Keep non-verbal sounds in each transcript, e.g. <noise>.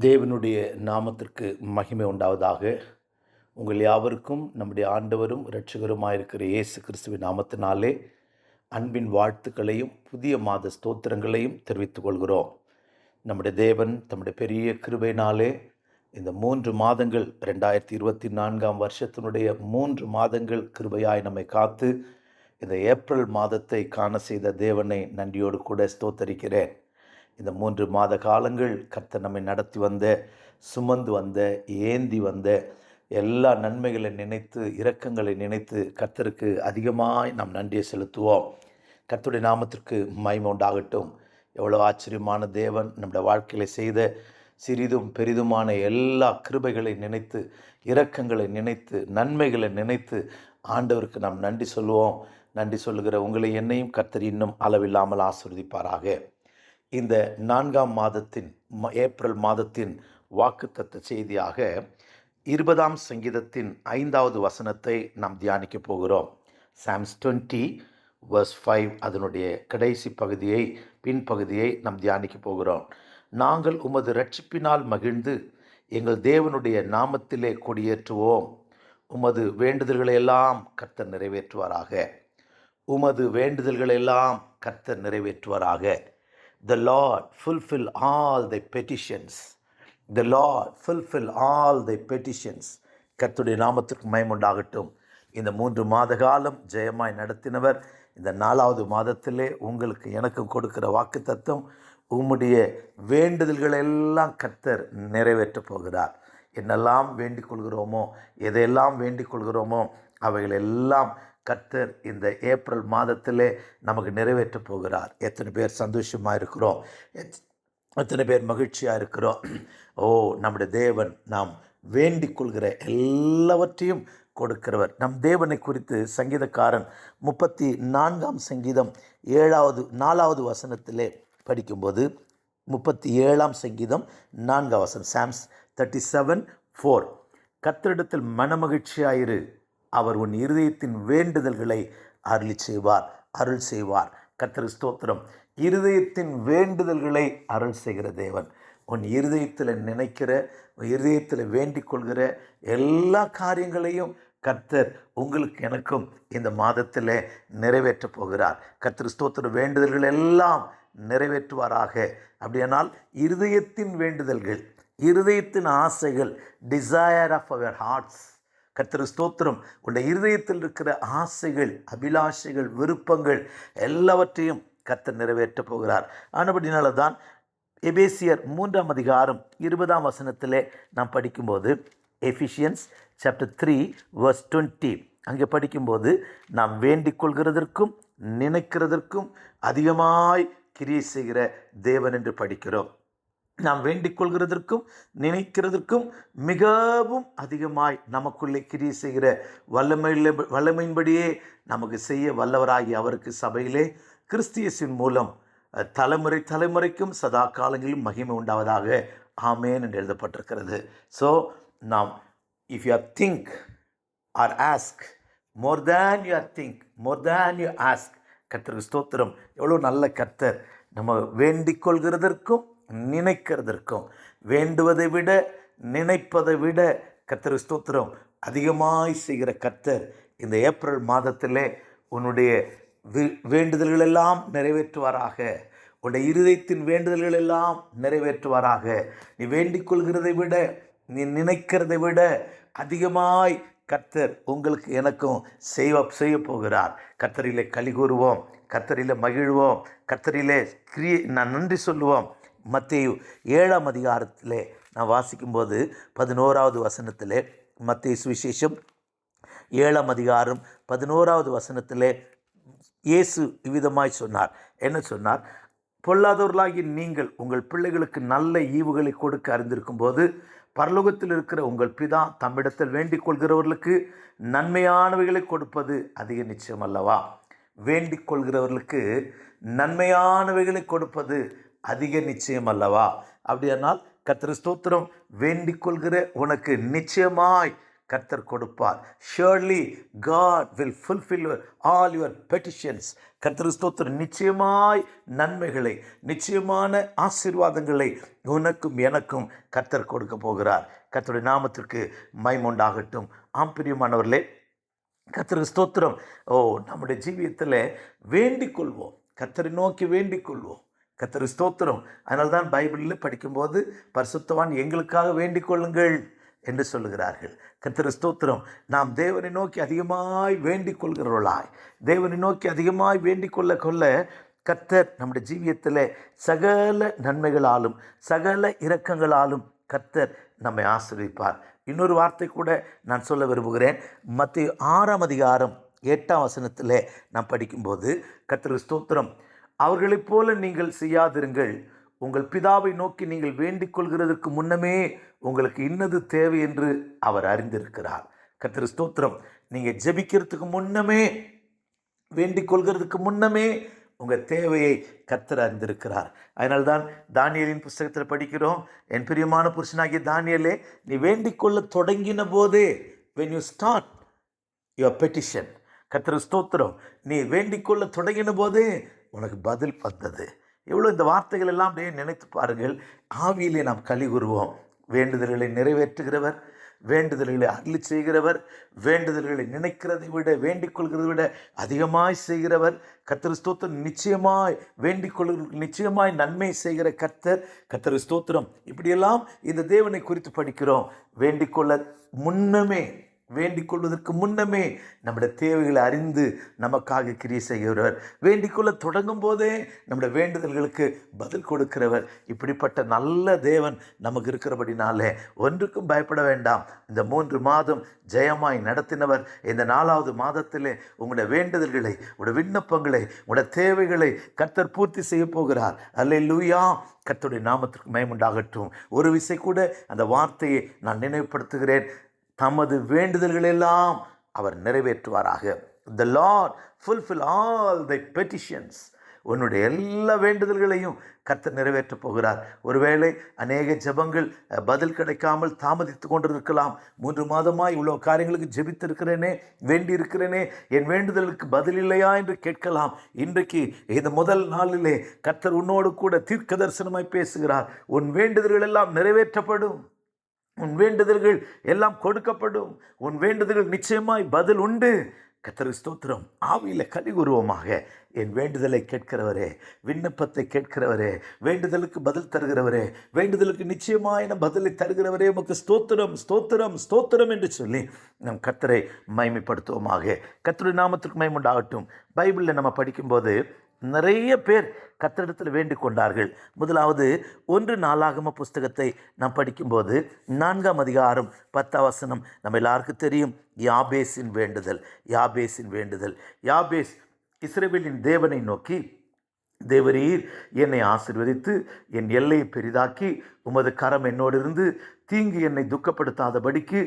தேவனுடைய நாமத்திற்கு மகிமை உண்டாவதாக. உங்கள் யாவருக்கும் நம்முடைய ஆண்டவரும் இரட்சகருமாயிருக்கிற இயேசு கிறிஸ்துவின் நாமத்தினாலே அன்பின் வாழ்த்துக்களையும் புதிய மாத ஸ்தோத்திரங்களையும் தெரிவித்துக் கொள்கிறோம். நம்முடைய தேவன் தம்முடைய பெரிய கிருபையினாலே இந்த மூன்று மாதங்கள் ரெண்டாயிரத்தி இருபத்தி நான்காம் வருஷத்தினுடைய மூன்று மாதங்கள் கிருபையாய் நம்மை காத்து இந்த ஏப்ரல் மாதத்தை காண செய்த தேவனை நன்றியோடு கூட ஸ்தோத்தரிக்கிறேன். இந்த மூன்று மாத காலங்கள் கர்த்தர் நம்மை நடத்தி வந்த சுமந்து வந்த ஏந்தி வந்த எல்லா நன்மைகளை நினைத்து இரக்கங்களை நினைத்து கர்த்தருக்கு அதிகமாய் நாம் நன்றியை செலுத்துவோம். கர்த்தருடைய நாமத்திற்கு மகிமை உண்டாகட்டும். எவ்வளோ ஆச்சரியமான தேவன் நம்முடைய வாழ்க்கையில் செய்த சிறிதும் பெரிதுமான எல்லா கிருபைகளை நினைத்து இரக்கங்களை நினைத்து நன்மைகளை நினைத்து ஆண்டவருக்கு நாம் நன்றி சொல்லுவோம். நன்றி சொல்லுகிற உங்களை என்னையும் கர்த்தர் இன்னும் அளவில்லாமல் ஆசிர்வதிப்பாராக. இந்த நான்காம் மாதத்தின் ம- ஏப்ரல் மாதத்தின் வாக்குத்தத்த செய்தியாக இருபதாம் சங்கீதத்தின் ஐந்தாவது வசனத்தை நாம் தியானிக்க போகிறோம். சாம்ஸ் டுவெண்ட்டி வர்ஸ் ஃபைவ் அதனுடைய கடைசி பகுதியை பின்பகுதியை நாம் தியானிக்க போகிறோம். நாங்கள் உமது ரட்சிப்பினால் மகிழ்ந்து எங்கள் தேவனுடைய நாமத்திலே கொடியேற்றுவோம். உமது வேண்டுதல்களையெல்லாம் கர்த்தர் நிறைவேற்றுவாராக. உமது வேண்டுதல்களெல்லாம் கர்த்தர் நிறைவேற்றுவாராக. The Lord fulfill all thy petitions. The Lord fulfill all thy petitions. கர்த்தருடைய நாமத்திற்கு மயமுண்டாகட்டும் இந்த மூன்று மாத காலம் ஜெயமாய் நடத்தினவர் இந்த நாலாவது மாதத்திலே உங்களுக்கு எனக்கும் கொடுக்கிற வாக்கு தத்துவம் உம்முடைய வேண்டுதல்களை எல்லாம் கர்த்தர் நிறைவேற்றப் போகிறார் என்னெல்லாம் வேண்டிக் கொள்கிறோமோ எதையெல்லாம் வேண்டிக் கொள்கிறோமோ அவைகள் எல்லாம் கர்த்தர் இந்த ஏப்ரல் மாதத்திலே நமக்கு நிறைவேற்றப் போகிறார். எத்தனை பேர் சந்தோஷமாக இருக்கிறோம். எத்- எத்தனை பேர் மகிழ்ச்சியாக இருக்கிறோம். <clears throat> ஓ நம்முடைய தேவன் நாம் வேண்டிக் கொள்கிற எல்லாவற்றையும் கொடுக்கிறவர். நம் தேவனை குறித்து சங்கீதக்காரன் முப்பத்தி நான்காம் சங்கீதம் ஏழாவது நாலாவது வசனத்திலே படிக்கும்போது முப்பத்தி ஏழாம் சங்கீதம் நான்காம் வசனம் சாம்ஸ் தேர்ட்டி செவன் ஃபோர் கத்தரிடத்தில் மனமகிழ்ச்சியாயிரு. அவர் உன் இருதயத்தின் வேண்டுதல்களை அருளி செய்வார் அருள் செய்வார். கத்திரி ஸ்தோத்திரம். இருதயத்தின் வேண்டுதல்களை அருள் செய்கிற தேவன். உன் இருதயத்தில் நினைக்கிற உன் இருதயத்தில் வேண்டிக் கொள்கிற எல்லா காரியங்களையும் கர்த்தர் உங்களுக்கு எனக்கும் இந்த மாதத்தில் நிறைவேற்றப் போகிறார். கர்த்தர் ஸ்தோத்திர வேண்டுதல்கள் எல்லாம் நிறைவேற்றுவாராக. அப்படியானால் இருதயத்தின் வேண்டுதல்கள் இருதயத்தின் ஆசைகள் டிசையர் ஆஃப் அவர் ஹார்ட்ஸ் கர்த்தர் ஸ்தோத்திரம். உன்னுடைய இருதயத்தில் இருக்கிற ஆசைகள் அபிலாஷைகள் விருப்பங்கள் எல்லாவற்றையும் கத்தர் நிறைவேற்றப் போகிறார். ஆனபடினால தான் எபேசியர் மூன்றாம் அதிகாரம் இருபதாம் வசனத்திலே நாம் படிக்கும்போது Ephesians chapter three verse twenty அங்கே படிக்கும்போது நாம் வேண்டிக் கொள்கிறதற்கும் நினைக்கிறதற்கும் அதிகமாய் கிரியை செய்கிற தேவன் என்று படிக்கிறோம். நாம் வேண்டிக் கொள்கிறதற்கும் நினைக்கிறதற்கும் மிகவும் அதிகமாய் நமக்குள்ளே கிரி செய்கிற வல்லமையில் வல்லமையின்படியே நமக்கு செய்ய வல்லவராகி அவருக்கு சபையிலே கிறிஸ்தியஸின் மூலம் தலைமுறை தலைமுறைக்கும் சதா காலங்களிலும் மகிமை உண்டாவதாக ஆமேன் என்று எழுதப்பட்டிருக்கிறது. ஸோ நாம் if you think or ask more than you or think more than you ask கர்த்தருக்கு ஸ்தோத்திரம். எவ்வளோ நல்ல கர்த்தர். நம்ம வேண்டிக் கொள்கிறதற்கும் நினைக்கிறதற்கும் வேண்டுவதை விட நினைப்பதை விட கத்தர் ஸ்தோத்திரம் அதிகமாய் செய்கிற கர்த்தர் இந்த ஏப்ரல் மாதத்திலே உன்னுடைய வேண்டுதல்கள் எல்லாம் நிறைவேற்றுவாராக. உன்னுடைய இருதயத்தின் வேண்டுதல்கள் எல்லாம் நிறைவேற்றுவாராக. நீ வேண்டிக் கொள்கிறதை விட நீ நினைக்கிறதை விட அதிகமாய் கர்த்தர் உங்களுக்கு எனக்கும் செய்வ செய்ய போகிறார். கர்த்தரிலே களி கூறுவோம் கர்த்தரிலே மகிழ்வோம் கர்த்தரிலே கிரியை நான் நன்றி சொல்லுவோம். மத்திய ஏழாம் அதிகாரத்திலே நான் வாசிக்கும்போது பதினோராவது வசனத்திலே மத்திய சுவிசேஷம் ஏழாம் அதிகாரம் பதினோராவது வசனத்திலே இயேசு இவ்விதமாய் சொன்னார். என்ன சொன்னார்? பொல்லாதவர்களாகி நீங்கள் உங்கள் பிள்ளைகளுக்கு நல்ல ஈவுகளை கொடுக்க அறிந்திருக்கும் போது பரலோகத்தில் இருக்கிற உங்கள் பிதா தம்மிடத்தில் வேண்டிக் கொள்கிறவர்களுக்கு நன்மையானவைகளை கொடுப்பது அதிக நிச்சயம் அல்லவா? வேண்டிக் கொள்கிறவர்களுக்கு நன்மையானவைகளை கொடுப்பது அதிக நிச்சயம் அல்லவா? அப்படியானால் கர்த்தர் ஸ்தோத்திரம் வேண்டிக் கொள்கிற உனக்கு நிச்சயமாய் கர்த்தர் கொடுப்பார். Surely God will fulfil all your petitions கர்த்தர் ஸ்தோத்திரம் நிச்சயமாய் நன்மைகளை நிச்சயமான ஆசீர்வாதங்களை உனக்கும் எனக்கும் கர்த்தர் கொடுக்க போகிறார். கர்த்தருடைய நாமத்திற்கு மைமுண்டாகட்டும் ஆம் பிரியமானவர்களே கர்த்தருக்கு ஸ்தோத்திரம் ஓ நம்முடைய ஜீவியத்தில் வேண்டிக் கொள்வோம் கர்த்தரை நோக்கி வேண்டிக் கொள்வோம் கர்த்தர் ஸ்தோத்திரம். அதனால்தான் பைபிளில் படிக்கும்போது பரிசுத்தவான் எங்களுக்காக வேண்டிக் கொள்ளுங்கள் என்று சொல்லுகிறார்கள். கத்திர ஸ்தோத்திரம். நாம் தேவனை நோக்கி அதிகமாய் வேண்டிக் கொள்கிறவர்களாய். தேவனை நோக்கி அதிகமாய் வேண்டிக் கொள்ள கொள்ள கர்த்தர் நம்முடைய ஜீவியத்தில் சகல நன்மைகளாலும் சகல இரக்கங்களாலும் கர்த்தர் நம்மை ஆசிரியப்பார் இன்னொரு வார்த்தை கூட நான் சொல்ல விரும்புகிறேன். மத்திய ஆறாம் அதிகாரம் எட்டாம் வசனத்தில் நான் படிக்கும்போது கர்த்தர் ஸ்தோத்திரம். அவர்களைப் போல நீங்கள் செய்யாதிருங்கள். உங்கள் பிதாவை நோக்கி நீங்கள் வேண்டிக் கொள்கிறதற்கு முன்னமே உங்களுக்கு இன்னது தேவை என்று அவர் அறிந்திருக்கிறார். கத்திர ஸ்தோத்திரம். நீங்கள் ஜெபிக்கிறதுக்கு முன்னமே வேண்டிக் கொள்கிறதுக்கு முன்னமே உங்கள் தேவையை கத்தர் அறிந்திருக்கிறார். அதனால் தான் தானியலின் புஸ்தகத்தில் படிக்கிறோம் என் பிரியமான புருஷனாகிய தானியலே நீ வேண்டிக் கொள்ள தொடங்கின போதே when you start your petition கத்திர ஸ்தோத்திரம். நீ வேண்டிக் கொள்ள தொடங்கின போதே உனக்கு பதில் வந்தது. எவ்வளோ இந்த வார்த்தைகள் எல்லாம் அப்படியே நினைத்து பாருங்கள். ஆவியிலே நாம் களி கூறுவோம். வேண்டுதல்களை நிறைவேற்றுகிறவர் வேண்டுதல்களை அருளி செய்கிறவர் வேண்டுதல்களை நினைக்கிறதை விட வேண்டிக் கொள்கிறதை விட அதிகமாய் செய்கிறவர். கர்த்தர் ஸ்தோத்திரம். நிச்சயமாய் வேண்டிக் நிச்சயமாய் நன்மை செய்கிற கர்த்தர். கர்த்தர் ஸ்தோத்திரம். இப்படியெல்லாம் இந்த தேவனை குறித்து படிக்கிறோம். வேண்டிக் கொள்ள முன்னமே வேண்டிக் கொள்வதற்கு முன்னமே நம்முடைய தேவைகளை அறிந்து நமக்காக கிரியை செய்கிறவர். வேண்டிக் கொள்ள தொடங்கும் போதே நம்முடைய வேண்டுதல்களுக்கு பதில் கொடுக்கிறவர். இப்படிப்பட்ட நல்ல தேவன் நமக்கு இருக்கிறபடினாலே ஒன்றுக்கும் பயப்பட வேண்டாம். இந்த மூன்று மாதம் ஜெயமாய் நடத்தினவர் இந்த நாலாவது மாதத்திலே உங்களுடைய வேண்டுதல்களை உங்களுடைய விண்ணப்பங்களை உங்களுடைய தேவைகளை கர்த்தர் பூர்த்தி செய்ய போகிறார். அல்ல லூயா கர்த்தருடைய நாமத்திற்கு மயமுண்டாகட்டும் ஒரு விசை கூட அந்த வார்த்தையை நான் நினைவுபடுத்துகிறேன். தமது வேண்டுதல்களெல்லாம் அவர் நிறைவேற்றுவாராக. The lord fulfil all thy petitions உன்னுடைய எல்லா வேண்டுதல்களையும் கர்த்தர் நிறைவேற்றப் போகிறார். ஒருவேளை அநேக ஜெபங்கள் பதில் கிடைக்காமல் தாமதித்து கொண்டிருக்கலாம். மூன்று மாதமாய் இவ்வளோ காரியங்களுக்கு ஜெபித்திருக்கிறேனே வேண்டி இருக்கிறேனே என் வேண்டுதலுக்கு பதில் இல்லையா என்று கேட்கலாம். இன்றைக்கு இந்த முதல் நாளிலே கர்த்தர் உன்னோடு கூட தீர்க்க தரிசனமாய் பேசுகிறார். உன் வேண்டுதல்கள் எல்லாம் நிறைவேற்றப்படும். உன் வேண்டுதல்கள் எல்லாம் கொடுக்கப்படும். உன் வேண்டுதல்கள் நிச்சயமாய் பதில் உண்டு. கத்தரு ஸ்தோத்திரம். ஆவியில் கலிகுருவமாக என் வேண்டுதலை கேட்கிறவரே விண்ணப்பத்தை கேட்கிறவரே வேண்டுதலுக்கு பதில் தருகிறவரே வேண்டுதலுக்கு நிச்சயமான பதிலை தருகிறவரே உமக்கு ஸ்தோத்திரம் ஸ்தோத்திரம் ஸ்தோத்திரம் என்று சொல்லி நம் கத்தரை மைமைப்படுத்துவோமாக கத்தருடைய நாமத்திற்கு மைமுண்டாகட்டும் பைபிளில் நம்ம படிக்கும்போது நிறைய பேர் கத்தரிடத்தில் வேண்டிக் கொண்டார்கள் முதலாவது ஒன்று நாளாகம புஸ்தகத்தை நாம் படிக்கும்போது நான்காம் அதிகாரம் பத்தாவசனம் நம்ம எல்லாருக்கும் தெரியும். யாபேஸின் வேண்டுதல் யாபேஸின் வேண்டுதல். யாபேஸ் இஸ்ரேவேலின் தேவனை நோக்கி தேவரீர் என்னை ஆசிர்வதித்து என் எல்லையை பெரிதாக்கி உமது கரம் என்னோடு இருந்து தீங்கு என்னை துக்கப்படுத்தாதபடிக்கு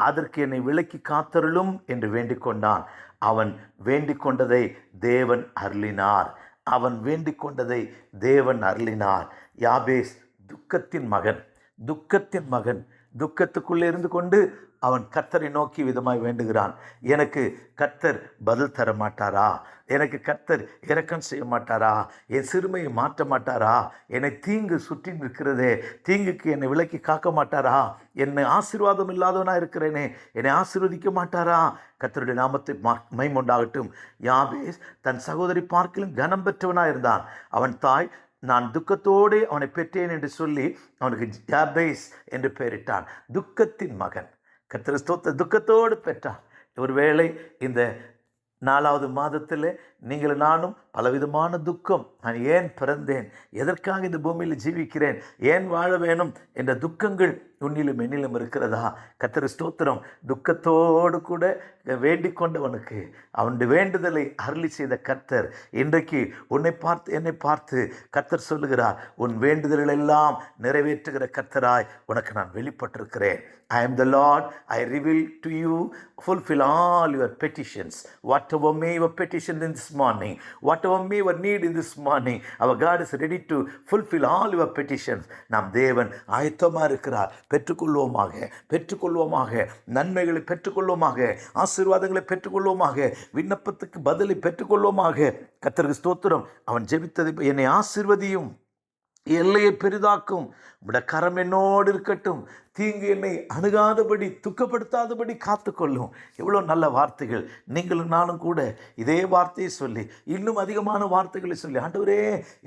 அதற்கு என்னை விலக்கி காத்தருளும் என்று வேண்டிக் கொண்டான் அவன் வேண்டிக் கொண்டதை தேவன் அருளினார். அவன் வேண்டிக் கொண்டதை தேவன் அருளினார். யாபேஸ் துக்கத்தின் மகன். துக்கத்தின் மகன் துக்கத்துக்குள்ளே இருந்து கொண்டு அவன் கர்த்தரை நோக்கி விதமாய் வேண்டுகிறான். எனக்கு கர்த்தர் பதில் தர மாட்டாரா? எனக்கு கர்த்தர் இறக்கம் செய்ய மாட்டாரா? என் சிறுமையை மாற்ற மாட்டாரா? என்னை தீங்கு சுற்றி நிற்கிறதே தீங்குக்கு என்னை விலக்கி காக்க மாட்டாரா? என்னை ஆசீர்வாதம் இல்லாதவனா இருக்கிறேனே என்னை ஆசீர்வதிக்க மாட்டாரா? கர்த்தருடைய நாமத்தை மைமுண்டாகட்டும். யாபேஸ் தன் சகோதரி பார்க்கிலும் கனம் பெற்றவனாக இருந்தான். அவன் தாய் நான் துக்கத்தோடு அவனை பெற்றேன் என்று சொல்லி அவனுக்கு ஜாபேஸ் என்று பெயரிட்டான். துக்கத்தின் மகன். கத்திரஸ்தோத்த துக்கத்தோடு பெற்றான். ஒருவேளை இந்த நாலாவது மாதத்தில் நீங்கள் நானும் பலவிதமான துக்கம். நான் ஏன் பிறந்தேன்? எதற்காக இந்த பூமியில் ஜீவிக்கிறேன்? ஏன் வாழ வேணும்? என்ற துக்கங்கள் உன்னிலும் என்னிலும் இருக்கிறதா? கத்திர ஸ்தோத்திரம். துக்கத்தோடு கூட வேண்டிக் கொண்டவனுக்கு அவனுடைய வேண்டுதலை அருளி செய்த கர்த்தர் இன்றைக்கு உன்னை பார்த்து என்னை பார்த்து கர்த்தர் சொல்லுகிறார் உன் வேண்டுதல்கள் எல்லாம் நிறைவேற்றுகிற கர்த்தராய் உனக்கு நான் வெளிப்பட்டிருக்கிறேன். I am the lord I reveal to you fulfil all your petitions what Whatever may your petition in this morning, whatever may your need in this morning, our God is ready to fulfill all your petitions. நாம் தேவன் ஆயத்தமாக இருக்கிறார். பெற்றுக்கொள்வோமாக பெற்றுக்கொள்வோமாக நன்மைகளை பெற்றுக்கொள்வோமாக ஆசீர்வாதங்களை பெற்றுக்கொள்வோமாக விண்ணப்பத்துக்கு பதிலை பெற்றுக்கொள்வோமாக. கத்தருக்கு ஸ்தோத்திரம். அவன் ஜெபித்ததை என்னை ஆசிர்வதியும் எல்லையை பெரிதாக்கும். உம்முடைய கரம் என்னோடு இருக்கட்டும். தீங்கு என்னை அணுகாதபடி துக்கப்படுத்தாதபடி காத்துக்கொள்ளும். எவ்வளோ நல்ல வார்த்தைகள். நீங்களும் நானும் கூட இதே வார்த்தையை சொல்லி இன்னும் அதிகமான வார்த்தைகளை சொல்லி ஆண்டவரே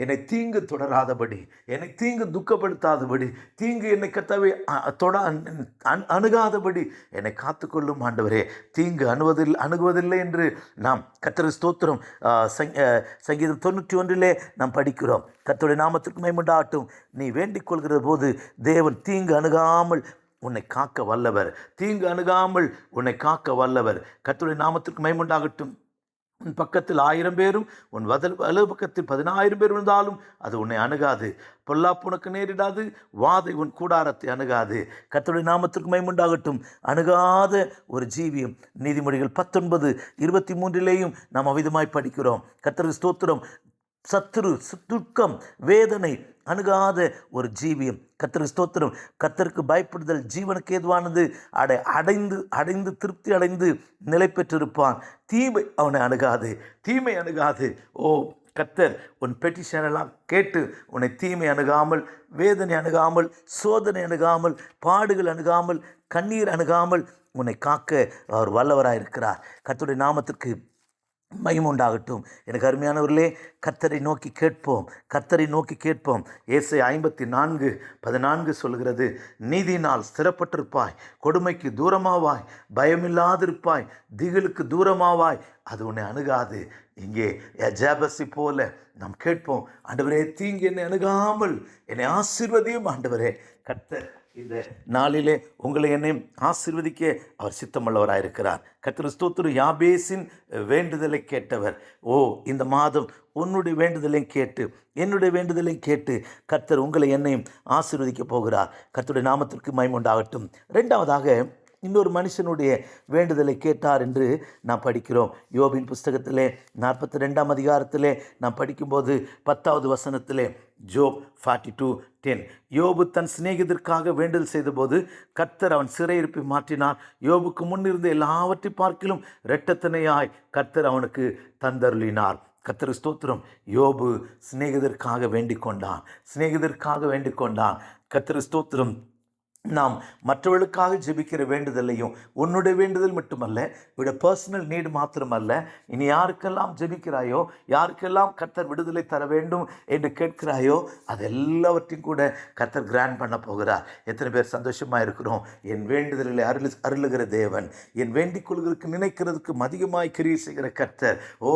என்னை தீங்கு தொடராதபடி என்னை தீங்கு துக்கப்படுத்தாதபடி தீங்கு என்னை கத்தவை தொட அணுகாதபடி என்னை காத்துக்கொள்ளும் ஆண்டவரே. தீங்கு அணுவதில் அணுகுவதில்லை என்று நாம் கத்திர ஸ்தோத்திரம் சங்கீதம் தொண்ணூற்றி ஒன்றிலே நாம் படிக்கிறோம். கத்தோடைய நாமத்திற்கு மேம்பட்டாட்டும் நீ வேண்டிக் கொள்கிற போது தேவன் தீங்கு அணுகாமல் உன்னை காக்க வல்லவர். தீங்கு அணுகாமல் உன்னை காக்க வல்லவர். கத்துடைய நாமத்திற்கு மேம்பட்டாகட்டும் உன் பக்கத்தில் ஆயிரம் பேரும் உன் வதல் வலது பக்கத்தில் பதினாயிரம் பேர் இருந்தாலும் அது உன்னை அணுகாது. பொல்லாப்பு உனக்கு நேரிடாது வாதை உன் கூடாரத்தை அணுகாது. கத்தோடைய நாமத்திற்கு மைமுண்டாகட்டும் அணுகாத ஒரு ஜீவியம் நீதிமொழிகள் பத்தொன்பது இருபத்தி மூன்றிலேயும் நாம் அவிதமாய் படிக்கிறோம். கர்த்தருக்கு ஸ்தோத்திரம். சத்துரு சு- துக்கம் வேதனை அணுகாத ஒரு ஜீவியம். கத்திர ஸ்தோத்திரம். கத்தருக்கு பயப்படுதல் ஜீவனுக்கு ஏதுவானது. அடை அடைந்து அடைந்து திருப்தி அடைந்து நிலை பெற்றிருப்பான். தீமை அவனை அணுகாது. தீமை அணுகாது. ஓ கத்தர் உன் பெட்டிஷனெல்லாம் கேட்டு உன்னை தீமை அணுகாமல் வேதனை அணுகாமல் சோதனை அணுகாமல் பாடுகள் அணுகாமல் கண்ணீர் அணுகாமல் உன்னை காக்க அவர் வல்லவராக இருக்கிறார் கத்துடைய நாமத்திற்கு மகிமை உண்டாகட்டும். எனக்கு அருமையானவர்களே கர்த்தரை நோக்கி கேட்போம். கர்த்தரை நோக்கி கேட்போம். ஏசை ஐம்பத்தி நான்கு பதினான்கு சொல்கிறது நீதியினால் ஸ்திரப்பட்டிருப்பாய் கொடுமைக்கு தூரமாவாய் பயமில்லாதிருப்பாய் திகிலுக்கு தூரமாவாய் அது உன்னை அணுகாது. இங்கே எஜாபசி போல நாம் கேட்போம் ஆண்டவரே தீங்கு என்னை அணுகாமல் என்னை ஆசீர்வதியும் ஆண்டவரே கர்த்தர் இந்த நாளிலே உங்களை என்னையும் ஆசீர்வதிக்க அவர் சித்தமுள்ளவராயிருக்கிறார். கர்த்தர் ஸ்தோத்திரு யாபேஸின் வேண்டுதலை கேட்டவர். ஓ இந்த மாதம் உன்னுடைய வேண்டுதலையும் கேட்டு என்னுடைய வேண்டுதலையும் கேட்டு கர்த்தர் உங்களை என்னையும் ஆசீர்வதிக்கப் போகிறார். கர்த்தருடைய நாமத்திற்கு மைமுண்டாகட்டும் ரெண்டாவதாக இன்னொரு மனுஷனுடைய வேண்டுதலை கேட்டார் என்று நாம் படிக்கிறோம். யோபின் புஸ்தகத்திலே நாற்பத்தி ரெண்டாம் அதிகாரத்திலே நாம் படிக்கும்போது பத்தாவது வசனத்திலே ஜோப் ஃபார்ட்டி டூ டென் யோபு தன் சிநேகிதற்காக வேண்டுதல் செய்தபோது கர்த்தர் அவன் சிறையிருப்பை மாற்றினார். யோபுக்கு முன்னிருந்த எல்லாவற்றை பார்க்கிலும் இரட்டத்தனையாய் கர்த்தர் அவனுக்கு தந்தருளினார். கத்திர ஸ்தோத்திரம். யோபு சிநேகிதற்காக வேண்டிக் கொண்டான் சிநேகிதற்காக வேண்டிக் கொண்டான் கத்திர ஸ்தோத்திரம். நாம் மற்றவர்களுக்காக ஜெபிக்கிற வேண்டுதலையும் உன்னுடைய வேண்டுதல் மட்டுமல்ல இவட பர்சனல் நீடு மாத்திரமல்ல இனி யாருக்கெல்லாம் ஜெபிக்கிறாயோ யாருக்கெல்லாம் கர்த்தர் விடுதலை தர வேண்டும் என்று கேட்கிறாயோ அது எல்லாவற்றையும் கூட கர்த்தர் கிராண்ட் பண்ண போகிறார். எத்தனை பேர் சந்தோஷமாக இருக்கிறோம். என் வேண்டுதலில் அருள் அருளுகிற தேவன் என் வேண்டிக் கொள்கிறதுக்கு நினைக்கிறதுக்கு அதிகமாய் கிரியை செய்கிற கர்த்தர். ஓ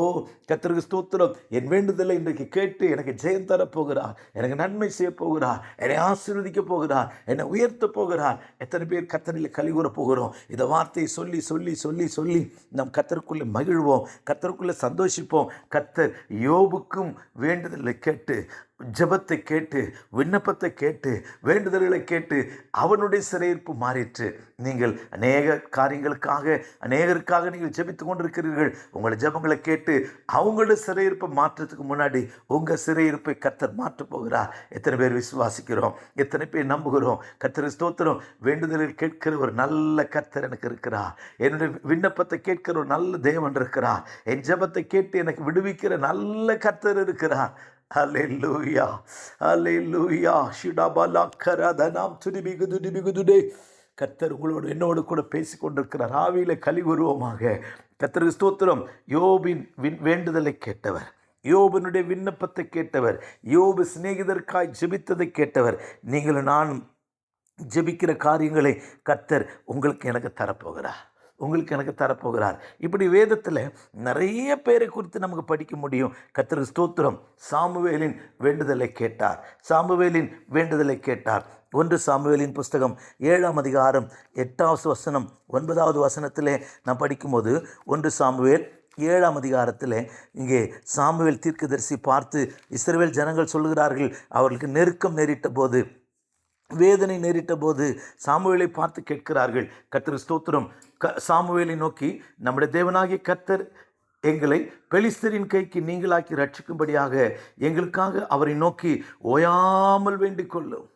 கர்த்தருக்கு ஸ்தோத்திரம். என் வேண்டுதலை இன்றைக்கு கேட்டு எனக்கு ஜெயம் தரப்போகிறார். எனக்கு நன்மை செய்ய போகிறார் என்னை ஆசீர்வதிக்க போகிறார். என்னை உயர்த்த போகிறார். எத்தனை பேர் கத்தரில் கலிகூற போகிறோம்? இந்த வார்த்தையை சொல்லி சொல்லி சொல்லி சொல்லி நம் கத்தருக்குள்ளே மகிழ்வோம் கத்தருக்குள்ளே சந்தோஷிப்போம். கத்தர் யோபுக்கும் வேண்டுதலை கேட்டு ஜெபத்தை கேட்டு விண்ணப்பத்தை கேட்டு வேண்டுதல்களை கேட்டு அவனுடைய சிறையிருப்பு மாறிற்று. நீங்கள் அநேக காரியங்களுக்காக அநேகருக்காக நீங்கள் ஜெபித்து கொண்டிருக்கிறீர்கள். உங்களை ஜெபங்களை கேட்டு அவங்களோட சிறையிருப்பை மாற்றத்துக்கு முன்னாடி உங்கள் சிறையிருப்பை கத்தர் மாற்றப் போகிறார். எத்தனை பேர் விசுவாசிக்கிறோம் எத்தனை பேர் நம்புகிறோம். கத்தர் ஸ்தோத்திரம். வேண்டுதலில் கேட்கிற ஒரு நல்ல கத்தர் எனக்கு இருக்கிறார். என்னுடைய விண்ணப்பத்தை கேட்கிற ஒரு நல்ல தேவன் இருக்கிறார். என் ஜெபத்தை கேட்டு எனக்கு விடுவிக்கிற நல்ல கத்தர் இருக்கிறார். Hallelujah. Hallelujah. ஷிடாபலா கரதனாம் துடிபிகு துடிபிகுதுடே கர்த்தர் உங்களோடு என்னோடு கூட பேசி கொண்டிருக்கிறார் ஆவியில் கலி உருவமாக கர்த்தருக்கு ஸ்தோத்திரம். யோபின் வின் வேண்டுதலை கேட்டவர். யோபனுடைய விண்ணப்பத்தை கேட்டவர். யோபு சிநேகிதற்காய் ஜெபித்ததை கேட்டவர். நீங்களும் நான் ஜெபிக்கிற காரியங்களை கர்த்தர் உங்களுக்கு எனக்கு தரப்போகிறார். உங்களுக்கு எனக்கு தரப்போகிறார். இப்படி வேதத்தில் நிறைய பேரை குறித்து நமக்கு படிக்க முடியும். கத்திர ஸ்தோத்திரம். சாமுவேலின் வேண்டுதலை கேட்டார். சாமுவேலின் வேண்டுதலை கேட்டார். ஒன்று சாமுவேலின் புஸ்தகம் ஏழாம் அதிகாரம் எட்டாவது வசனம் ஒன்பதாவது வசனத்திலே நான் படிக்கும்போது ஒன்று சாமுவேல் ஏழாம் அதிகாரத்தில் இங்கே சாமுவேல் தீர்க்கதரிசி பார்த்து இஸ்ரவேல் ஜனங்கள் சொல்லுகிறார்கள் அவர்களுக்கு நெருக்கம் நேரிட்ட போது வேதனை நேரிட்ட போது சாமுவேலை பார்த்து கேட்கிறார்கள். கத்திர ஸ்தோத்திரம். க சாமுவேலை நோக்கி நம்முடைய தேவனாகிய கர்த்தர் எங்களை பெலிஸ்தரின் கைக்கு நீங்களாக்கி ரட்சிக்கும்படியாக எங்களுக்காக அவரை நோக்கி ஓயாமல் வேண்டிக் கொள்ளும்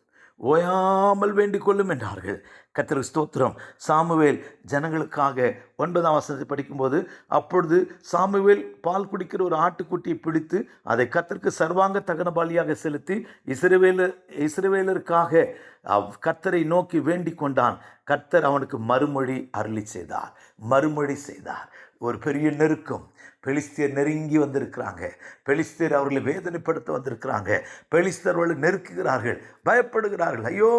ஓயாமல் வேண்டிக் கொள்ளும் என்றார்கள். கர்த்தருக்கு ஸ்தோத்திரம். சாமுவேல் ஜனங்களுக்காக ஒன்பதாம் வசனத்தை படிக்கும்போது அப்பொழுது சாமுவேல் பால் குடிக்கிற ஒரு ஆட்டுக்குட்டியை பிடித்து அதை கத்திற்கு சர்வாங்க தகன பாலியாக செலுத்தி இஸ்ரவேலர் இஸ்ரவேலருக்காக கத்தரை கர்த்தரை நோக்கி வேண்டிக் கொண்டான் கர்த்தர் அவனுக்கு மறுமொழி அருளி செய்தார். மறுமொழி செய்தார். ஒரு பெரிய நெருக்கம். பெலிஸ்தியர் நெருங்கி வந்திருக்கிறாங்க. பெலிஸ்தியர் அவர்களை வேதனைப்படுத்த வந்திருக்கிறாங்க. பெலிஸ்தர் அவர்களை நெருக்குகிறார்கள். பயப்படுகிறார்கள். ஐயோ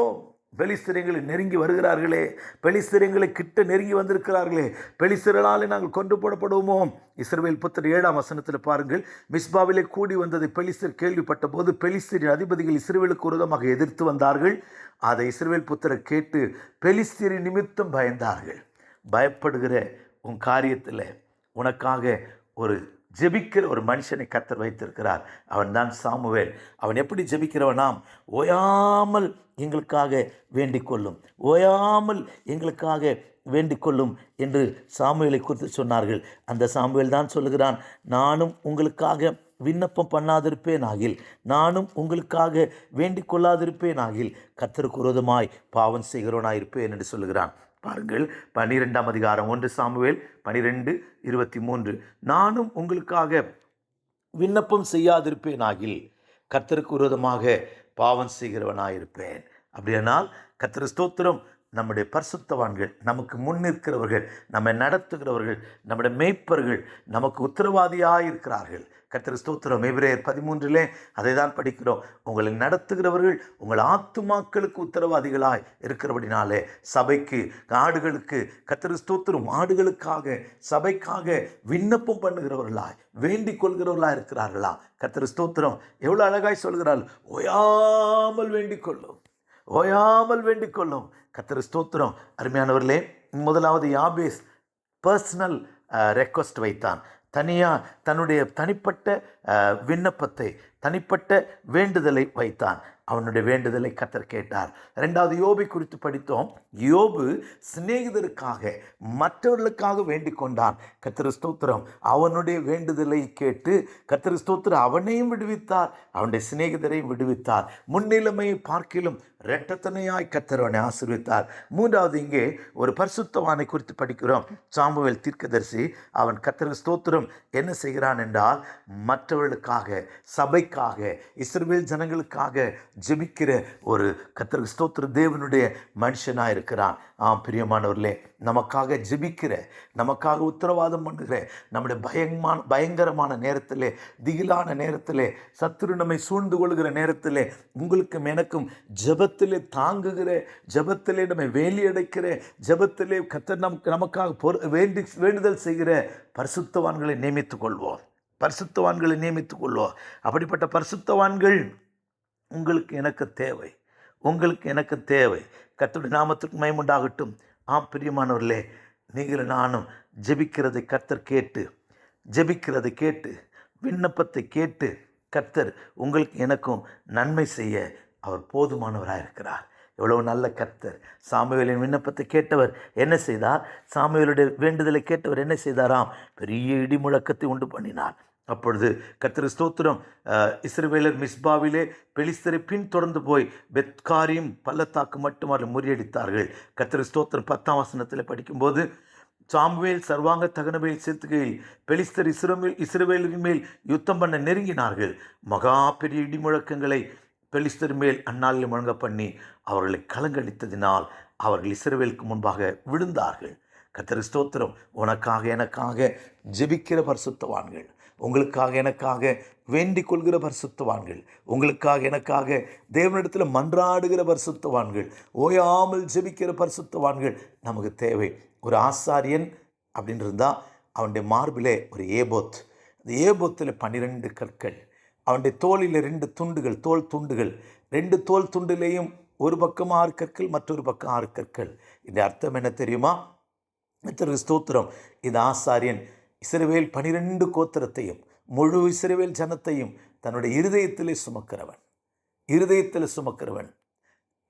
பெலிஸ்திரங்களை நெருங்கி வருகிறார்களே. பெலிஸ்திரங்களை கிட்ட நெருங்கி வந்திருக்கிறார்களே. பெலிஸ்திரனாலே நாங்கள் கொண்டு போடப்படுவோமோ? இஸ்ரேல் புத்தர் ஏழாம் வசனத்தில் பாருங்கள். மிஸ்பாவிலே கூடி வந்ததை பெலிஸ்தர் கேள்விப்பட்ட போது பெலிஸ்தரின் அதிபதிகள் இஸ்ரேலுக்கு விரோதமாக எதிர்த்து வந்தார்கள். அதை இஸ்ரேல் புத்தரை கேட்டு பெலிஸ்தரின் நிமித்தம் பயந்தார்கள். பயப்படுகிற உன் காரியத்தில் உனக்காக ஒரு ஜெபிக்கிற ஒரு மனுஷனை கத்தர் வைத்திருக்கிறார். அவன்தான் சாமுவேல். அவன் எப்படி ஜெபிக்கிறவனாம் ஓயாமல் எங்களுக்காக வேண்டிக் கொள்ளும் ஓயாமல் எங்களுக்காக வேண்டிக் கொள்ளும் என்று சாமுவேலை குறித்து சொன்னார்கள். அந்த சாமுவேல் தான் சொல்லுகிறான் நானும் உங்களுக்காக விண்ணப்பம் பண்ணாதிருப்பேன் ஆகில் நானும் உங்களுக்காக வேண்டிக் கொள்ளாதிருப்பேன் ஆகில் கத்தருக்கு விரோதமாய் பாவம் செய்கிறவனாயிருப்பேன் என்று சொல்லுகிறான். பாருங்கள். பனிரெண்டாம் அதிகாரம் ஒன்று சாமுவேல் பனிரெண்டு இருபத்தி மூன்று நானும் உங்களுக்காக விண்ணப்பம் செய்யாதிருப்பேன் ஆகில் கர்த்தருக்கு விரோதமாக பாவம் செய்கிறவனாயிருப்பேன். அப்படியானால் கர்த்தர் ஸ்தோத்திரம் நம்முடைய பரிசுத்தவான்கள் நமக்கு முன் நிற்கிறவர்கள் நம்மை நடத்துகிறவர்கள் நம்முடைய மேய்ப்பர்கள் நமக்கு உத்தரவாதியாக இருக்கிறார்கள். கத்திர ஸ்தோத்திரம். எபிரேயர் பதிமூன்றிலே அதை தான் படிக்கிறோம். உங்களை நடத்துகிறவர்கள் உங்கள் ஆத்துமாக்களுக்கு உத்தரவாதிகளாய் இருக்கிறபடினாலே சபைக்கு ஆடுகளுக்கு கத்திர ஸ்தோத்திரம் ஆடுகளுக்காக சபைக்காக விண்ணப்பம் பண்ணுகிறவர்களாய் வேண்டிக் கொள்கிறவர்களாக இருக்கிறார்களா? கத்திர ஸ்தோத்திரம். எவ்வளோ அழகாய் சொல்கிறார்கள் ஓயாமல் வேண்டிக் கொள்ளும். ஓயாமல் வேண்டிக் கொள்ளும். கர்த்தர் ஸ்தோத்திரம். அருமையானவர்களே முதலாவது யாபேஸ் பர்சனல் ரெக்வஸ்ட் வைத்தான். தனியாக தன்னுடைய தனிப்பட்ட விண்ணப்பத்தை தனிப்பட்ட வேண்டுதலை வைத்தான். அவனுடைய வேண்டுதலை கத்தர் கேட்டார். ரெண்டாவது யோபை குறித்து படித்தோம். யோபு சிநேகிதருக்காக மற்றவர்களுக்காக வேண்டிக் கொண்டான். கத்திர ஸ்தோத்திரம். அவனுடைய வேண்டுதலை கேட்டு கத்திர ஸ்தோத்திரம். அவனையும் விடுவித்தார். அவனுடைய சிநேகிதரையும் விடுவித்தார். முன்னிலைமையை பார்க்கிலும் இரட்டத்தனையாய் கத்தரவனை ஆசிர்வித்தார். மூன்றாவது இங்கே ஒரு பரிசுத்தவானை குறித்து படிக்கிறோம். சாம்புவேல் தீர்க்கதரிசி அவன் கத்தர் ஸ்தோத்திரம். என்ன செய்கிறான் என்றால் மற்றவர்களுக்காக சபைக்காக இஸ்ரேல் ஜனங்களுக்காக ஜெபிக்கிற ஒரு கத்தர் ஸ்தோத்திர தேவனுடைய மனுஷனாக இருக்கிறான் ஆம் பிரியமானவர்களே நமக்காக ஜெபிக்கிற நமக்காக உத்தரவாதம் பண்ணுகிற நம்முடைய பயங்கமான பயங்கரமான நேரத்திலே திகிலான நேரத்திலே சத்துரு நம்மை சூழ்ந்து கொள்கிற நேரத்திலே உங்களுக்கும் எனக்கும் ஜபத்திலே தாங்குகிற ஜபத்திலே நம்மை வேலியடைக்கிற ஜபத்திலே கத்த கத்தர் நமக்கு நமக்காக பொறு வேண்டி வேண்டுதல் செய்கிற பரிசுத்தவான்களை நியமித்துக் கொள்வோம். பரிசுத்தவான்களை நியமித்துக் கொள்வோம். அப்படிப்பட்ட பரிசுத்தவான்கள் உங்களுக்கு எனக்கு தேவை. உங்களுக்கு எனக்கு தேவை. கர்த்தருடைய நாமத்துக்கு மயமுண்டாகட்டும். ஆம் பிரியமானவர்களே நீங்களும் நானும் ஜெபிக்கிறதை கர்த்தர் கேட்டு ஜெபிக்கிறதை கேட்டு விண்ணப்பத்தை கேட்டு கர்த்தர் உங்களுக்கு எனக்கும் நன்மை செய்ய அவர் போதுமானவராக இருக்கிறார் எவ்வளவு நல்ல கர்த்தர். சாமுவேலின் விண்ணப்பத்தை கேட்டவர் என்ன செய்தார்? சாமுவேலுடைய வேண்டுதலை கேட்டவர் என்ன செய்தாராம்? பெரிய இடி முழக்கத்தை உண்டு பண்ணினார். அப்பொழுது கத்திர ஸ்தோத்திரம். இஸ்ரவேலர் மிஸ்பாவிலே பெலிஸ்தரை பின்தொடர்ந்து போய் பெத்காரியும் பள்ளத்தாக்கு மட்டும் அவர்கள் முறியடித்தார்கள். கத்திர ஸ்தோத்திரம் பத்தாம் வசனத்தில் படிக்கும்போது சாம்புவேல் சர்வாங்க தகனவேல் சேர்த்துகையில் பெலிஸ்தர் இஸ்ரவேல் இஸ்ரவேலின் மேல் யுத்தம் பண்ண நெருங்கினார்கள். மகா பெரிய இடிமுழக்கங்களை பெலிஸ்தர் மேல் அந்நாளில் முழங்க பண்ணி அவர்களை கலங்கடித்ததினால் அவர்கள் இஸ்ரவேலுக்கு முன்பாக விழுந்தார்கள். கத்திர ஸ்தோத்திரம் உனக்காக எனக்காக ஜெபிக்கிற பரிசுத்தவான்கள் உங்களுக்காக எனக்காக வேண்டிக் கொள்கிற பரிசுத்தவான்கள் உங்களுக்காக எனக்காக தேவனிடத்தில் மன்றாடுகிற பரிசுத்தவான்கள் ஓயாமல் ஜெபிக்கிற பரிசுத்தவான்கள் நமக்கு தேவை. ஒரு ஆசாரியன் அப்படின்னு இருந்தால் அவனுடைய மார்பிலே ஒரு ஏபோத். அந்த ஏபோத்தில் பன்னிரெண்டு கற்கள். அவனுடைய தோளில் ரெண்டு துண்டுகள் தோல் துண்டுகள். ரெண்டு தோல் துண்டிலேயும் ஒரு பக்கம் ஆறு கற்கள் மற்றொரு பக்கம் ஆறு கற்கள். இந்த அர்த்தம் என்ன தெரியுமா? மித்திர ஸ்தோத்திரம். இந்த ஆசாரியன் இஸ்ரவேல் பனிரெண்டு கோத்திரத்தையும் முழு இஸ்ரவேல் ஜனத்தையும் தன்னுடைய இருதயத்திலே சுமக்கிறவன். இருதயத்தில் சுமக்கிறவன்.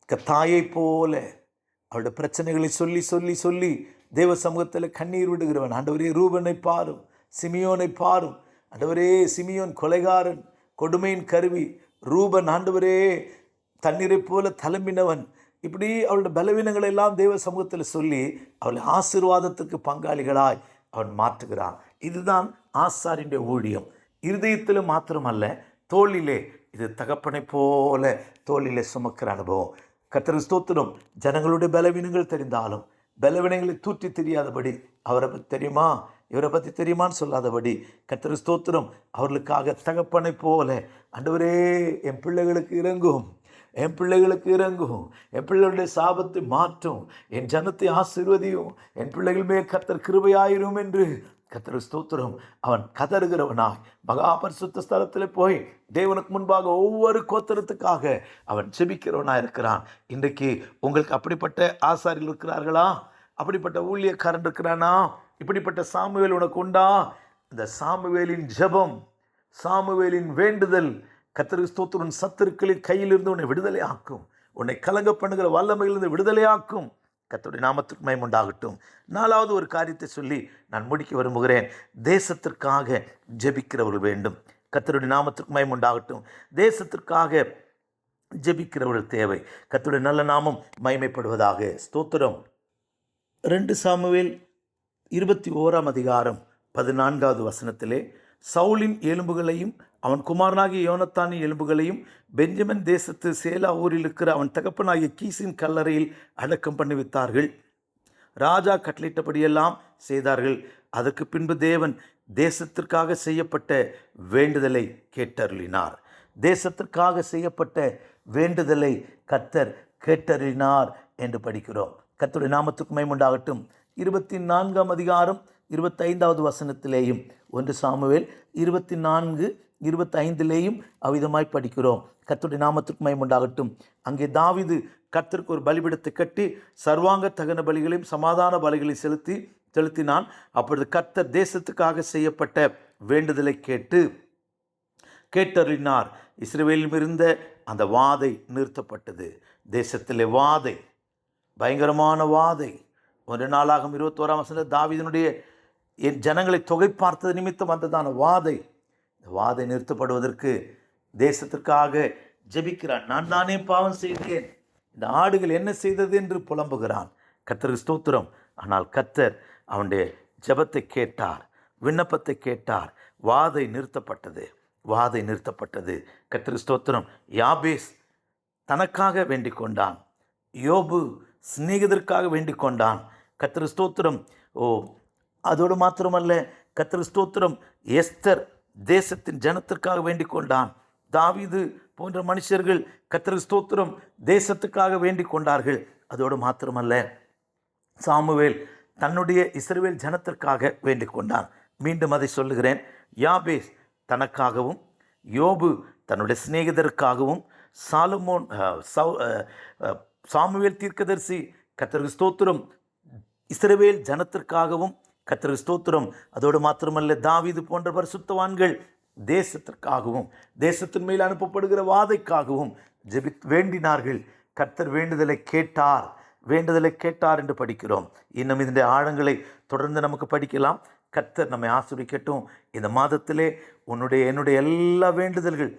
க- போல அவளுடைய பிரச்சனைகளை சொல்லி சொல்லி சொல்லி தேவ சமூகத்தில் கண்ணீர் விடுகிறவன். ஆண்டவரே ரூபனை பாரும் சிமியோனை பாரும். ஆண்டவரே சிமியோன் கொலைகாரன் கொடுமையின் கருவி. ரூபன் ஆண்டவரே தண்ணீரைப் போல தளம்பினவன் இப்படி அவளுடைய பலவீனங்களை எல்லாம் தேவ சமூகத்தில் சொல்லி அவளை ஆசீர்வாதத்துக்கு பங்காளிகளாய் அவன் மாற்றுகிறான். இதுதான் ஆசாரியுடைய ஊழியம். இருதயத்தில் மாத்திரமல்ல தோளிலே இது தகப்பனை போல தோளிலே சுமக்கிற அனுபவம். கர்த்தர் ஸ்தோத்திரம் ஜனங்களுடைய பலவீனங்கள் தெரிந்தாலும் பலவீனங்களை தூற்றி தெரியாதபடி அவரை பற்றி தெரியுமா? இவரை பற்றி தெரியுமான்னு சொல்லாதபடி கத்திர ஸ்தோத்திரம் அவர்களுக்காக தகப்பனை போல ஆண்டவரே என் பிள்ளைகளுக்கு இறங்கும். என் பிள்ளைகளுக்கு இறங்கும் என் பிள்ளைகளுடைய சாபத்தை மாற்றும் என் ஜனத்தை ஆசிர்வதியும் என் பிள்ளைகள் மேல் கர்த்தர் கிருபையாயிரும் என்று கர்த்தர் ஸ்தோத்திரம். அவன் கதறுகிறவனாய் மகாபரிசுத்த ஸ்தலத்தில் போய் தேவனுக்கு முன்பாக ஒவ்வொரு கோத்திரத்துக்காக அவன் செபிக்கிறவனாக இருக்கிறான். இன்றைக்கு உங்களுக்கு அப்படிப்பட்ட ஆசாரிகள் இருக்கிறார்களா? அப்படிப்பட்ட ஊழியக்காரன் இருக்கிறானா? இப்படிப்பட்ட சாமுவேல் உனக்கு உண்டா? இந்த சாமுவேலின் ஜெபம் சாமுவேலின் வேண்டுதல் கத்தருக்கு ஸ்தோத்திரன் சத்துருக்களின் கையிலிருந்து உன்னை விடுதலை ஆக்கும் உன்னை கலங்க பண்ணுகிற வல்லமையிலிருந்து விடுதலை ஆக்கும் கத்தருடைய நாமத்துக்கு மயம் உண்டாகட்டும். நாலாவது ஒரு காரியத்தை சொல்லி நான் முடிக்க விரும்புகிறேன். தேசத்திற்காக ஜெபிக்கிறவர்கள் வேண்டும். கத்தருடைய நாமத்துக்கு மயம் உண்டாகட்டும். தேசத்திற்காக ஜெபிக்கிறவர்கள் தேவை. கத்தருடைய நல்ல நாமம் மயமைப்படுவதாக ஸ்தோத்திரம். ரெண்டு சாமுவேல் இருபத்தி ஓராம் அதிகாரம் பதினான்காவது வசனத்திலே சவுலின் எலும்புகளையும் அவன் குமாரனாகிய யோனத்தானின் எலும்புகளையும் பெஞ்சமின் தேசத்து சேலா ஊரில் இருக்கிற அவன் தகப்பனாகிய கீசின் கல்லறையில் அடக்கம் பண்ணி வைத்தார்கள் ராஜா கட்டளிட்டபடியெல்லாம் செய்தார்கள். அதற்கு பின்பு தேவன் தேசத்திற்காக செய்யப்பட்ட வேண்டுதலை கேட்டருளினார். தேசத்திற்காக செய்யப்பட்ட வேண்டுதலை கர்த்தர் கேட்டருளினார் என்று படிக்கிறோம். கர்த்தருடைய நாமத்துக்கு மைமுண்டாகட்டும் இருபத்தி நான்காம் அதிகாரம் இருபத்தைந்தாவது வசனத்திலேயும் ஒன்று சாமுவேல் இருபத்தி நான்கு இருபத்தைந்திலேயும் அவ்விதமாய் படிக்கிறோம். கத்துடைய நாமத்துக்கு மயமுண்டாகட்டும் அங்கே தாவிது கர்த்தருக்கு ஒரு பலிபிடத்தை கட்டி சர்வாங்க தகன பலிகளையும் சமாதான பலிகளையும் செலுத்தி செலுத்தினான். அப்பொழுது கர்த்தர் தேசத்துக்காக செய்யப்பட்ட வேண்டுதலை கேட்டு கேட்டறினார். இஸ்ரேலில் இருந்த அந்த வாதை நிறுத்தப்பட்டது. தேசத்திலே வாதை பயங்கரமான வாதை. ஒரு நாளாகும் இருபத்தோராம் வசனத்தில் தாவீதினுடைய என் ஜனங்களை தொகை பார்த்தது நிமித்தம் வந்ததான வாதை. இந்த வாதை நிறுத்தப்படுவதற்கு தேசத்திற்காக ஜெபிக்கிறான். நான் தானே பாவம் செய்கிறேன் இந்த ஆடுகள் என்ன செய்தது என்று புலம்புகிறான். கர்த்தருக்கு ஸ்தோத்திரம். ஆனால் கத்தர் அவனுடைய ஜபத்தை கேட்டார். விண்ணப்பத்தை கேட்டார். வாதை நிறுத்தப்பட்டது. வாதை நிறுத்தப்பட்டது. கர்த்தருக்கு ஸ்தோத்திரம். யாபேஸ் தனக்காக வேண்டிக் கொண்டான். யோபு சிநேகிதற்காக வேண்டிக் கொண்டான். கத்திர ஸ்தோத்திரம். ஓ அதோடு மாத்திரமல்ல கத்திர ஸ்தோத்திரம். எஸ்தர் தேசத்தின் ஜனத்திற்காக வேண்டிக் கொண்டான் தாவிது போன்ற மனுஷர்கள் கத்திர ஸ்தோத்திரம் தேசத்துக்காக வேண்டிக் கொண்டார்கள் அதோடு மாத்திரமல்ல சாமுவேல் தன்னுடைய இஸ்ரவேல் ஜனத்திற்காக வேண்டிக் கொண்டான் மீண்டும் அதை சொல்லுகிறேன். யாபேஸ் தனக்காகவும் யோபு தன்னுடைய சிநேகிதருக்காகவும் சாலுமோன் சௌ- சாமுவேல் தீர்க்கதரிசி கத்தருக்கு ஸ்தோத்திரம் இஸ்ரவேல் ஜனத்திற்காகவும் கத்தருக்கு ஸ்தோத்திரம். அதோடு மாத்திரமல்ல தாவிது போன்ற பரிசுத்தவான்கள் தேசத்திற்காகவும் தேசத்தின் மேல் அனுப்பப்படுகிற வாதைக்காகவும் ஜெபி வேண்டினார்கள். கர்த்தர் வேண்டுதலை கேட்டார். வேண்டுதலை கேட்டார் என்று படிக்கிறோம். இன்னும் இதனுடைய ஆழங்களை தொடர்ந்து நமக்கு படிக்கலாம். கர்த்தர் நம்மை ஆசிரியக்கட்டும். இந்த மாதத்திலே உன்னுடைய என்னுடைய எல்லா வேண்டுதல்கள்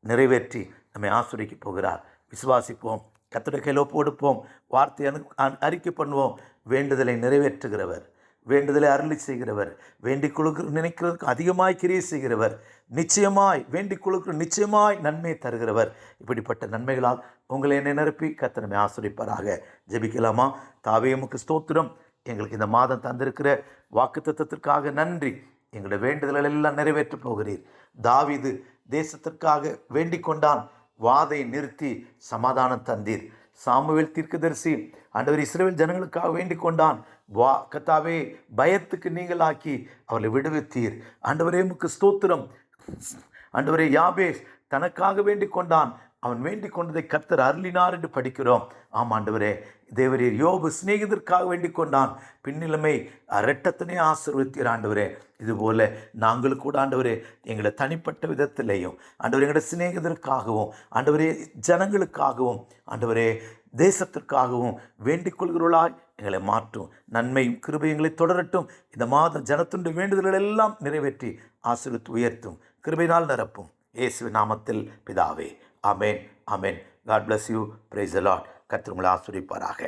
நிறைவேற்றி நம்மை ஆசிரிக்க போகிறார். விசுவாசிப்போம். கத்தடை கையில் ஒப்பு கொடுப்போம். வார்த்தை அனு அ- அறிக்கை பண்ணுவோம். வேண்டுதலை நிறைவேற்றுகிறவர். வேண்டுதலை அருளி செய்கிறவர். வேண்டிக் கொழுக்கு நினைக்கிறதுக்கு அதிகமாய் கிரியை செய்கிறவர். நிச்சயமாய் வேண்டிக் கொழுக்கு நிச்சயமாய் நன்மை தருகிறவர். இப்படிப்பட்ட நன்மைகளால் உங்களை என்னை நிரப்பி கத்தனமே ஆசிரிப்பாராக ஜெபிக்கலாமா? தாவே உமக்கு ஸ்தோத்திரம். எங்களுக்கு இந்த மாதம் தந்திருக்கிற வாக்குத்தத்திற்காக நன்றி. எங்களுடைய வேண்டுதல்கள் எல்லாம் நிறைவேற்றப் போகிறீர். தாவிது தேசத்திற்காக வேண்டிக் கொண்டான். வாதை நிறுத்தி சமாதானம் தந்தீர். சாமுவேல் தீர்க்கதரிசி ஆண்டவர் இஸ்ரேல் ஜனங்களுக்காக வேண்டிக் கொண்டான். வா கத்தாவே பயத்துக்கு நீங்களாக்கி அவர்களை விடுவித்தீர். ஆண்டவரே முக்கு ஸ்தோத்திரம். ஆண்டவரே யாபேஷ் தனக்காக வேண்டிக் கொண்டான். அவன் வேண்டிக் கொண்டதை கர்த்தர் அருளினார் என்று படிக்கிறோம். ஆம் ஆண்டவரே தேவரீர் யோபு சிநேகிதற்காக வேண்டிக் கொண்டான். பின்னிலைமை அரட்டத்தினே ஆசீர்வதித்தீர் ஆண்டவரே. இதுபோல நாங்கள் கூட ஆண்டவரே எங்களை தனிப்பட்ட விதத்திலேயும் ஆண்டவர் எங்களோட சிநேகிதருக்காகவும் ஆண்டவரே ஜனங்களுக்காகவும் ஆண்டவரே தேசத்திற்காகவும் வேண்டிக் கொள்கிறவர்களாய் எங்களை மாற்றும். நன்மையும் கிருபையும் எங்களை தொடரட்டும். இந்த மாதம் ஜனத்துண்டு வேண்டுதல்கள் எல்லாம் நிறைவேற்றி ஆசீர்வித்து உயர்த்தும். கிருபையினால் நிரப்பும். இயேசு நாமத்தில் பிதாவே amen amen God bless you praise lord கத்திரங்களை ஆசிரிப்பாராக